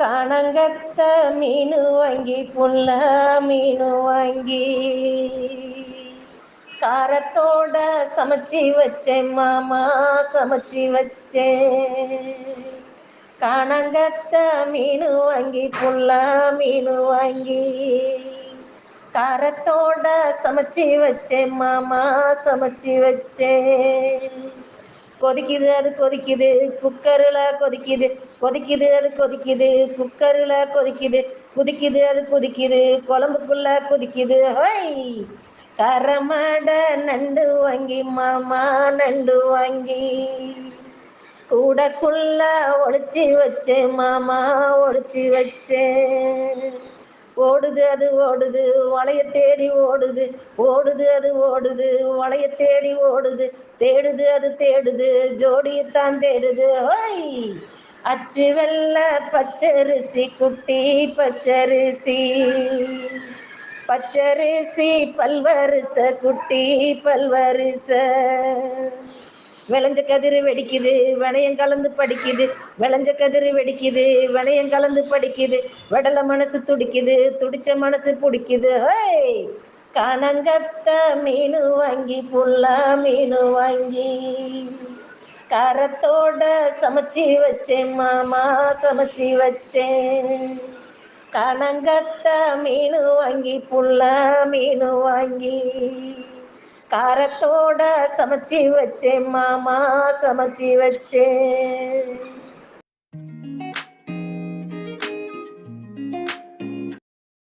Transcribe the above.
கணங்கத்த மீன் வாங்கி புல்ல மீனு வாங்கி. காரத்தோட சமைச்சி வச்சேன் மாமா சமைச்சி வச்சேன். கணங்கத்த மீன் வாங்கி புல்ல மீன் வாங்கி. காரத்தோட சமைச்சி வச்சேன் மாமா சமைச்சி வச்சேன். கொதிக்குது அது கொதிக்குது குக்கரில் கொதிக்குது. கொதிக்குது அது கொதிக்குது. குக்கரில் கொதிக்குது குதிக்குது அது குதிக்குது. குழம்புக்குள்ள குதிக்குது. ஹோய்! கரமட நண்டு வாங்கி மாமா நண்டு வாங்கி. கூடக்குள்ள ஒழிச்சு வச்சேன் மாமா ஒழிச்சு வச்சேன் ஓடுது அது ஓடுது. வளைய தேடி ஓடுது. ஓடுது அது ஓடுது. வளைய தேடி ஓடுது. தேடுது அது தேடுது. ஜோடியைத்தான் தேடுது. ஹோய்! அச்சு வெள்ள பச்சரிசி குட்டி பச்சரிசி. பச்சரிசி பல்வரிச குட்டி பல்வரிச. விளைஞ்ச கதிர் வெடிக்குது வினயம் கலந்து படிக்குது விளைஞ்ச கதிர் வெடிக்குது வினயம் கலந்து படிக்குது. விடல மனசு துடிக்குது துடிச்ச மனசு பிடிக்குது. ஹோய்! கணங்கத்த மீன் வாங்கி புல்லா மீன் வாங்கி. காரத்தோட சமைச்சி வச்சேன் மாமா சமைச்சி வச்சேன். கணங்கத்த மீன் வாங்கி புள்ள மீன் வாங்கி காரத்தோட சமைச்சி வச்சேன் மாமா சமைச்சி வச்சேன்.